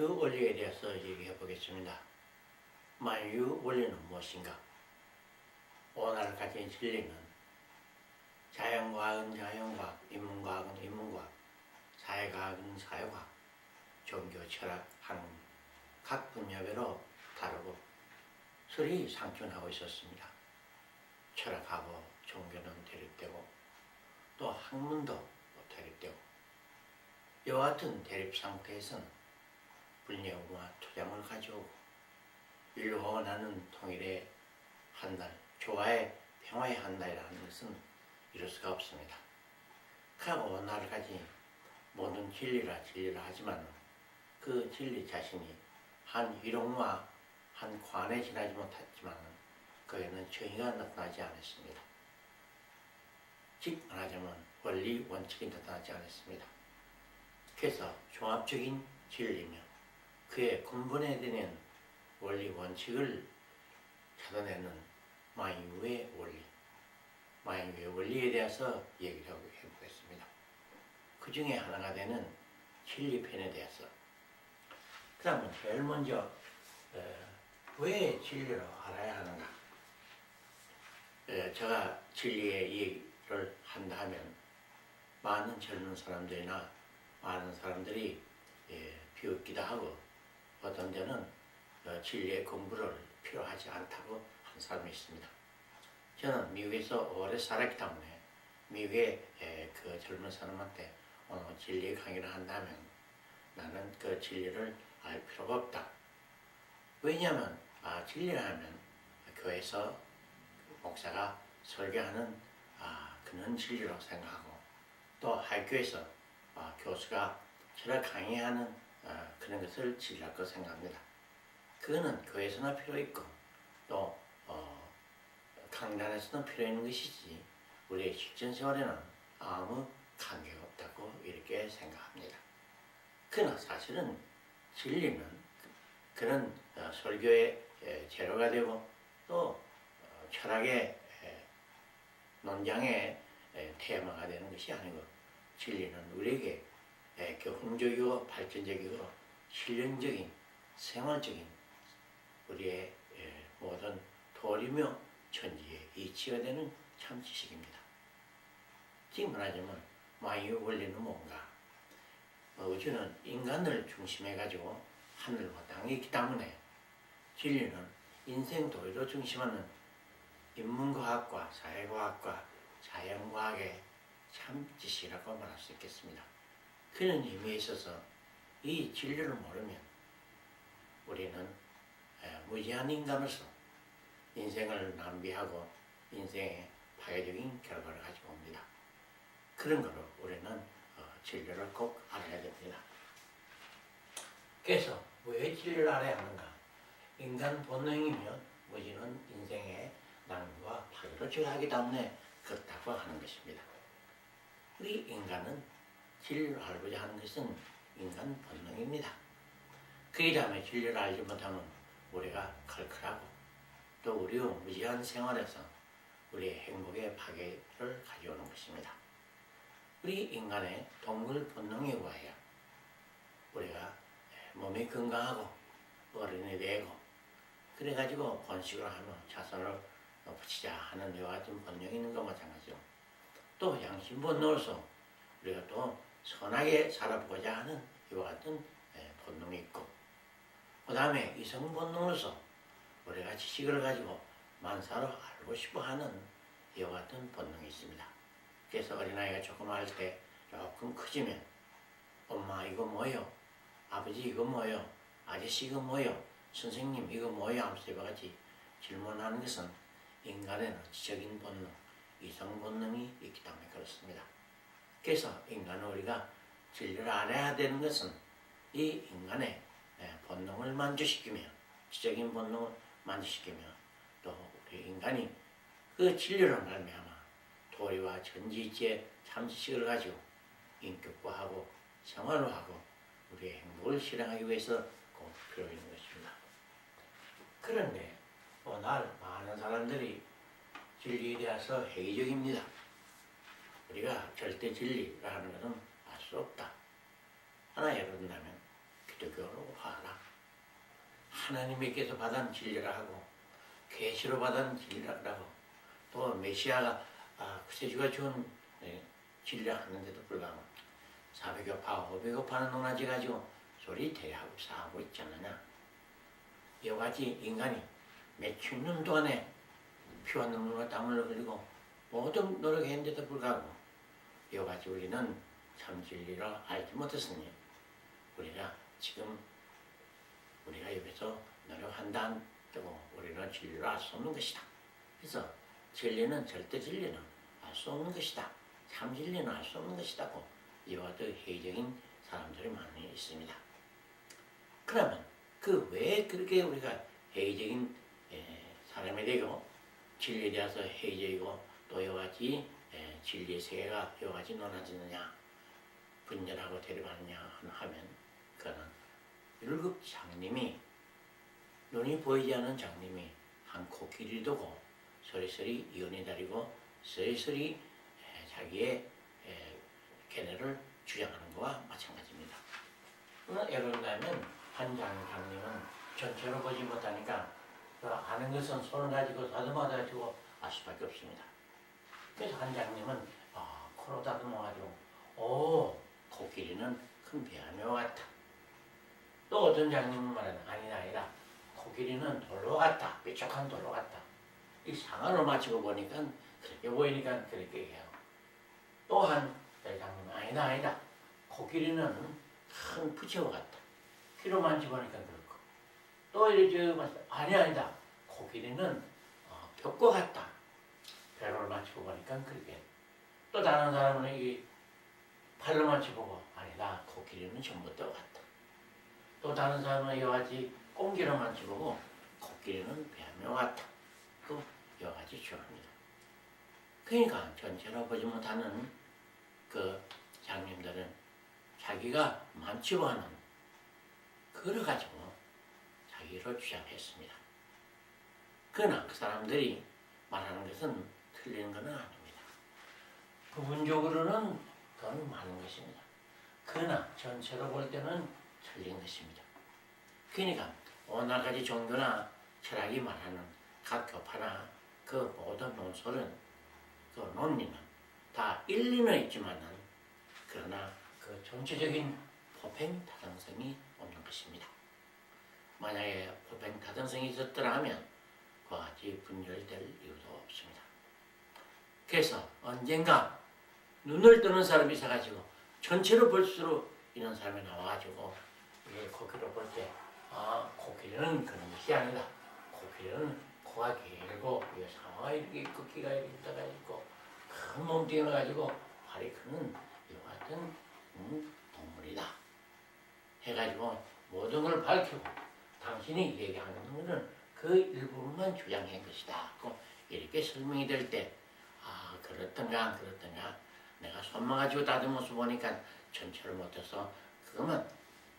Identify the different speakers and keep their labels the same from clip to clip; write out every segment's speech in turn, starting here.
Speaker 1: 만유 원리에 대해서 얘기해 보겠습니다. 만유 원리는 무엇인가? 오늘 가진 진리는 자연과학은 자연과학, 인문과학은 인문과학, 사회과학은 사회과학, 종교, 철학, 학문 각 분야별로 다르고 서로 상존하고 있었습니다. 철학하고 종교는 대립되고 또 학문도 또 대립되고 같은 대립 상태에서는 불려와 투쟁을 가져오고 인류가 원하는 통일의 한 날, 조화의 평화의 한 날이라는 것은 이룰 수가 없습니다. 그러나 오늘까지 모든 진리라 진리라 하지만 그 진리 자신이 한 희롱과 한 관에 지나지 못했지만 그에는 정의가 나타나지 않았습니다. 즉 말하자면 원리 원칙이 나타나지 않았습니다. 그래서 종합적인 진리며 그의 근본에 드는 원리 원칙을 찾아내는 마이유의 원리, 마이유의 원리에 대해서 얘기를 해보겠습니다. 그 중에 하나가 되는 진리편에 대해서 그러면 제일 먼저 어, 왜 진리를 알아야 하는가? 어, 제가 진리의 얘기를 한다 하면 많은 젊은 사람들이나 많은 사람들이 예, 비웃기도 하고 어떤 데는 어, 진리의 공부를 필요하지 않다고 한 사람이 있습니다. 저는 미국에서 오래 살았기 때문에 미국의 에, 그 젊은 사람한테 오늘 진리의 강의를 한다면 나는 그 진리를 알 필요가 없다. 왜냐하면 아, 진리를 하면 교회에서 목사가 설교하는 아, 그는 진리라고 생각하고 또 학교에서 아, 교수가 철학 강의하는 아, 그런 것을 진리라고 생각합니다. 그거는 교회에서나 필요 있고 또 어, 강단에서는 필요 있는 것이지 우리의 실전 생활에는 아무 관계가 없다고 이렇게 생각합니다. 그러나 사실은 진리는 그런 어, 설교의 에, 재료가 되고 또 어, 철학의 에, 논장의 에, 테마가 되는 것이 아니고 진리는 우리에게 에, 교훈적이고 발전적이고 실용적인 생활적인 우리의 에, 모든 도리며 천지의 이치가 되는 참 지식입니다. 지금 말하자면 마이의 원리는 뭔가? 어, 우주는 인간을 중심해 가지고 하늘과 땅이 있기 때문에 진리는 인생 도리로 중심하는 인문과학과 사회과학과 자연과학의 참 지식이라고 말할 수 있겠습니다. 그런 의미에 있어서 이 진리를 모르면 우리는 에, 무지한 인간으로서 인생을 낭비하고 인생의 파괴적인 결과를 가지고 옵니다. 그런 거로 우리는 어, 진리를 꼭 알아야 됩니다. 그래서 왜 진리를 알아야 하는가? 인간 본능이면 무지는 인생의 낭비와 파괴를 초래하기 때문에 그렇다고 하는 것입니다. 우리 인간은 진리를 알고자 하는 것은 인간 본능입니다. 그렇기 때문에 진리를 알지 못하면 우리가 칼칼하고 또 우리의 무지한 생활에서 우리의 행복의 파괴를 가져오는 것입니다. 우리 인간의 동물 본능에 의하여 우리가 몸이 건강하고 어른이 되고 그래가지고 번식을 하며 자손을 붙이자 하는 이와 같은 본능이 있는 것과 마찬가지죠. 또 양심 본능으로서 우리가 또 선하게 살아보고자 하는 이와 같은 예, 본능이 있고 그 다음에 이성 본능으로서 우리가 지식을 가지고 만사로 알고 싶어 하는 이와 같은 본능이 있습니다. 그래서 어린아이가 조금 할 때 조금 커지면 엄마 이거 뭐요? 아버지 이거 뭐요? 아저씨 이거 뭐요? 선생님 이거 뭐요? 하면서 이와 같이 질문하는 것은 인간의 지적인 본능, 이성 본능이 있기 때문에 그렇습니다. 그래서 인간은 우리가 진리를 알아야 되는 것은 이 인간의 예, 본능을 만족시키며 지적인 본능을 만족시키며 또 우리 인간이 그 진리로 말미암아 도리와 전지지의 참지식을 가지고 인격화하고 생활화하고 우리의 행복을 실행하기 위해서 꼭 필요 있는 것입니다. 그런데 오늘 많은 사람들이 진리에 대해서 회의적입니다. 우리가 절대 진리라는 것은 알 수 없다. 하나 예를 든다면 기독교로 봐라. 하나님께서 받은 진리라 하고 계시로 받은 진리라고 또 메시아가 아, 구세주가 준 네, 진리라 하는데도 불구하고 사백여파, 오백여파는 논하지 가지고 소리 대하고 싸우고 있지 않느냐. 여러 가지 인간이 몇천 년 동안에 피와 눈물과 땀을 흘리고 모든 노력했는데도 불구하고 여러 가지 우리는 참 진리를 알지 못했으니 우리가 지금 우리가 여기서 노력한다고 우리는 진리를 알 수 없는 것이다. 그래서 진리는 절대 진리는 알 수 없는 것이다. 참 진리는 알 수 없는 것이다고 이와 같은 회의적인 사람들이 많이 있습니다. 그러면 그 왜 그렇게 우리가 회의적인 에, 사람이 되고 진리에 대해서 회의적이고 또 여러 가지 에, 진리의 세계가 여러 가지 논하지느냐 분열하고 대립하느냐 하면 그는 율급 장님이 눈이 보이지 않는 장님이 한 코끼리 두고 소리소리 이온이 다리고 소리소리 에, 자기의 에, 견해를 주장하는 것과 마찬가지입니다. 어, 예를 들면 한 장- 장님은 전체로 보지 못하니까 그 아는 것은 손을 가지고 다듬어 가지고 알 수밖에 없습니다. 그래서 한 장님은 아, 코로 다듬어 가지고 오 코끼리는 큰 배아며 같다. 또 어떤 장님은 말하는 아니다 아니다. 코끼리는 돌로 같다. 뾰족한 돌로 같다. 이 상황을 맞추고 보니까 그렇게 보이니까 그렇게 해요. 또한 장님은 아니다 아니다. 코끼리는 큰 부채와 같다. 키로 만져보니까 그렇고 또 이제 아니 아니다. 코끼리는 어, 벽과 같다. 배를 맞추고 보니까 그렇게 또 다른 사람은 이 팔로 맞춰보고 아니다. 코끼리는 전부 또 같다. 또 다른 사람은 여러 가지 꽁기로 맞춰보고 코끼리는 같다. 또 여러 가지 주합니다. 그러니까 전체로 보지 못하는 그 장님들은 자기가 만취하는 그걸 가지고 자기를 주장했습니다. 그러나 그 사람들이 말하는 것은 틀린 것은 아닙니다. 부분적으로는 그건 많은 것입니다. 그러나 전체로 볼 때는 틀린 것입니다. 그러니까 오늘까지 종교나 철학이 말하는 각 교파나 그 모든 논설은 그 논리는 다 일리는 있지만은 그러나 그 전체적인 포행 타당성이 없는 것입니다. 만약에 포행 타당성이 있었더라 하면 그와 같이 분열될 이유도 없습니다. 그래서 언젠가 눈을 뜨는 사람이 있어가지고 전체로 볼수록 이런 사람이 나와가지고 이게 코끼리를 볼 때 아, 코끼리는 그런 것이 아니다. 코끼리는 코가 길고 이 상어가 이렇게 꺾기가 이렇게 있다가 있고 큰 몸뚱이를 가지고 발이 크는 이와 같은 음, 동물이다. 해가지고 모든 걸 밝히고 당신이 얘기하는 것은 그 일부분만 주장한 것이다. 고 이렇게 설명이 될 때, 아, 그렇던가, 그렇던가. 내가 손만 가지고 다듬어서 보니까 전체를 못해서 그것만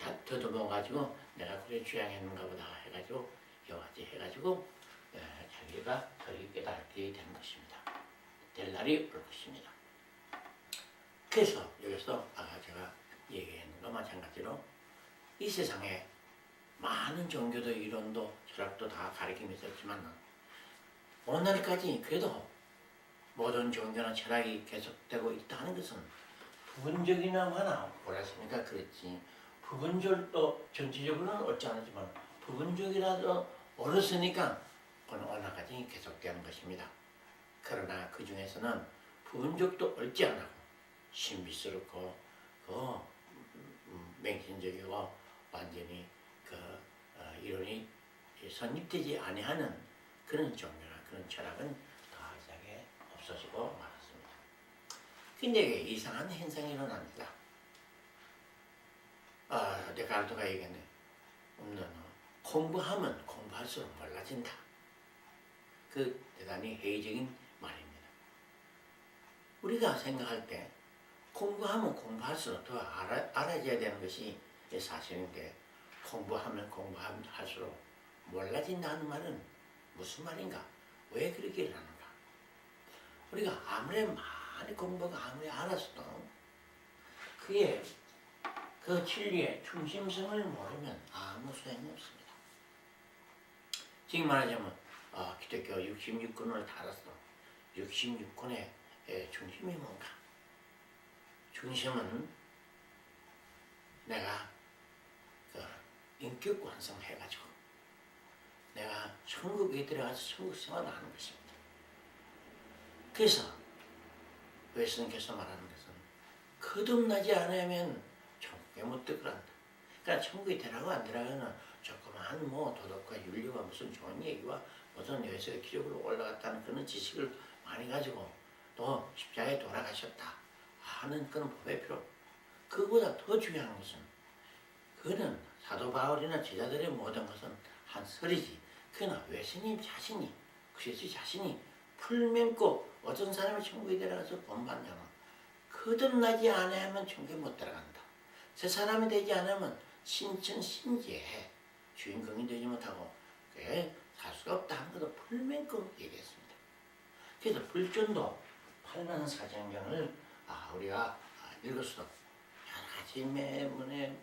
Speaker 1: 다 더듬어 가지고 내가 그래 주장했는가 보다 해가지고 여가지 해가지고 에, 자기가 덜 깨닫게 되는 것입니다. 될 날이 올 것입니다. 그래서 여기서 아까 제가 얘기했는 거 마찬가지로 이 세상에 많은 종교도 이론도 철학도 다 가르침이 있었지만 오늘까지 그래도 모든 종교나 철학이 계속되고 있다는 것은 부분적이나마나 뭐랬습니까? 그렇지 부분적도 전체적으로는 옳지 않지만 부분적이라도 옳았으니까 그건 오늘까지 계속되는 것입니다. 그러나 그 중에서는 부분적도 옳지 않고 신비스럽고 그 음, 맹신적이고 완전히 그 어, 이론이 성립되지 아니하는 그런 종교나 그런 철학은 없어지고 말았습니다. 근데 이상한 현상이 일어납니다. 아, 데카르트가 얘기했네. 공부하면 공부할수록 몰라진다. 그 대단히 회의적인 말입니다. 우리가 생각할 때 공부하면 공부할수록 더 알아, 알아져야 되는 것이 사실인데 공부하면 공부할수록 몰라진다는 말은 무슨 말인가? 왜 그렇게 일어나는가? 우리가 아무리 많이 공부가 아무리 알았어도 그게 그 진리의 중심성을 모르면 아무 소용이 없습니다. 지금 말하자면 어, 기독교 66권을 달았어. 66권의 중심이 뭔가? 중심은 내가 그 인격 완성해가지고 내가 천국에 들어가서 천국 생활을 하는 것입니다. 그래서 웨스턴께서 말하는 것은 거듭나지 않으면 천국에 못 들어간다. 그러니까 천국에 들어가고 안 들어가는 조그마한 뭐 도덕과 윤리와 무슨 좋은 얘기와 무슨 여기서 기적으로 올라갔다는 그런 지식을 많이 가지고 또 십자가에 돌아가셨다 하는 그런 법의 필요. 그보다 더 중요한 것은 그는 사도 바울이나 제자들의 모든 것은 한 설이지. 그러나 외스님 자신이 그리스 자신이 풀면고 어떤 사람이 천국에 들어가서 본받냐면 거듭나지 않으면 천국에 못 들어간다. 새 사람이 되지 않으면 신천 신지에 주인공이 되지 못하고 그게 살 수가 없다 하는 것도 풀면고 얘기했습니다. 그래서 불전도 8만 사정경을 아, 우리가 읽었어도 여러 가지 매문에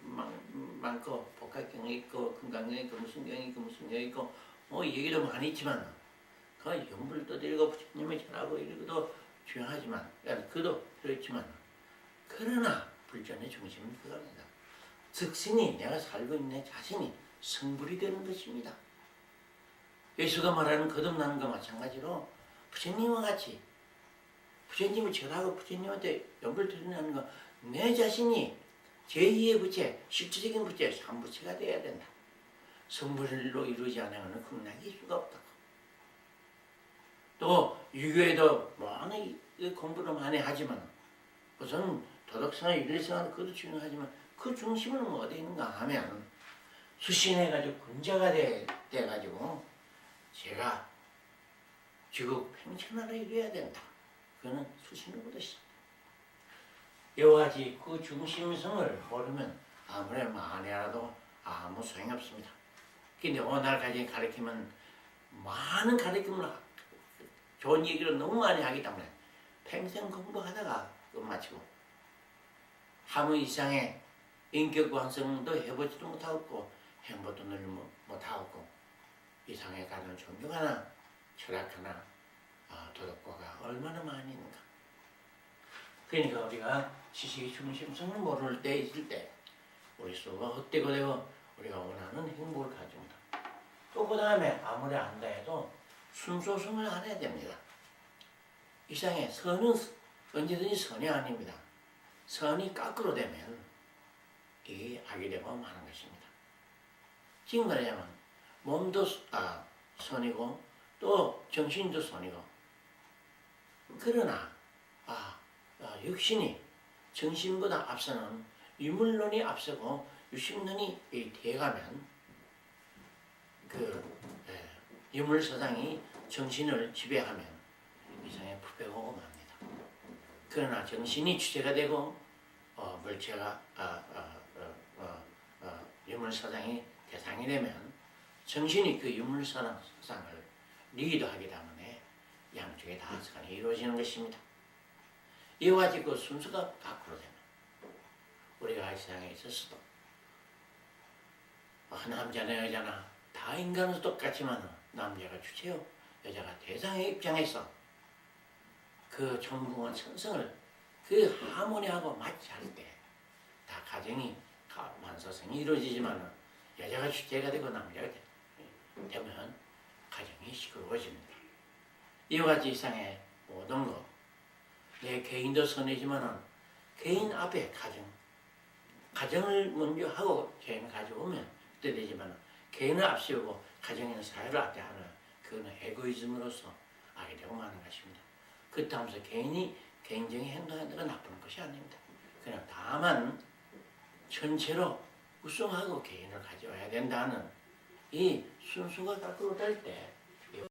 Speaker 1: 많고 복합경이 있고 금강경이 있고 무슨 경이 있고 무슨 경이 있고 뭐 얘기도 많이 있지만 그 연불도 읽고 부처님의 전하고 읽어도 중요하지만 그도 필요했지만 그러나 불전의 중심은 그겁니다. 즉신이 내가 살고 있는 자신이 성불이 되는 것입니다. 예수가 말하는 거듭나는 것과 마찬가지로 부처님과 같이 부처님이 절하고 부처님한테 연불 드리는 거내 자신이 제2의 부채, 실질적인 부채, 삼부채가 되어야 된다. 성불로 이루지 않으면 극락이 수가 없다고. 또 유교에도 많은 공부를 많이 하지만 우선 도덕생활, 윤리생활 그것도 중요하지만 그 중심은 뭐 어디 있는가 하면 수신해가지고 군자가 돼, 돼가지고 제가 지국 평천하를 이루어야 된다. 그거는 수신으로부터 시작. 같이 그 중심성을 모르면 아무리 많이 알아도 아무 소용이 없습니다. 근데 오늘까지 가르치면 많은 가르침을 하- 좋은 얘기를 너무 많이 하기 때문에 평생 공부하다가 끝마치고 아무 이상의 인격 완성도 해보지도 못하고 행보도 늘 못- 못하고 이상에 가는 존경하나 철학하나 아, 도덕과가 얼마나 많이 있는가 그러니까 우리가 지식의 중심성을 모를 때 있을 때 우리 수가 헛되고 되고 우리가 원하는 행복을 가집니다. 또 그 다음에 아무리 안다 해도 순소성을 안 해야 됩니다. 이상에 선은 언제든지 선이 아닙니다. 선이 거꾸로 되면 이게 악이 되고 마는 것입니다. 지금 말하자면 몸도 아, 선이고 또 정신도 선이고 그러나 아, 아, 육신이 정신보다 앞서는 유물론이 앞서고 유심론이 이 돼가면 그 예, 유물 서상이 정신을 지배하면 이상의 부패가 맙니다. 그러나 정신이 주체가 되고 어, 물체가 아, 아, 어, 어, 어, 유물 서상이 대상이 되면 정신이 그 유물 서상을 리드하기 때문에 양쪽의 다스간이 이루어지는 것입니다. 이와 같이 그 순서가 밖으로 되면 우리가 이 세상에 있었어도 아, 남자나 여자나 다 인간은 똑같지만 남자가 주체요 여자가 대상의 입장에서 그 정궁한 천성을 그 하모니하고 마치 할때 다 가정이 가- 만사성이 이루어지지만 여자가 주체가 되고 남자가 되- 되면 가정이 시끄러워집니다. 이와 같이 이상의 모든 것, 내 개인도 선이지만은 개인 앞에 가정, 가정을 먼저 하고 개인을 가져오면 그때 되지만 개인을 앞세우고 가정이나 사회를 앞에 하는 그거는 에고이즘으로서 악이 되고 마는 것입니다. 그렇다 하면서 개인이 개인적인 행동하는 건 나쁜 것이 아닙니다. 그냥 다만 전체로 우승하고 개인을 가져와야 된다는 이 순수가 거꾸로 될때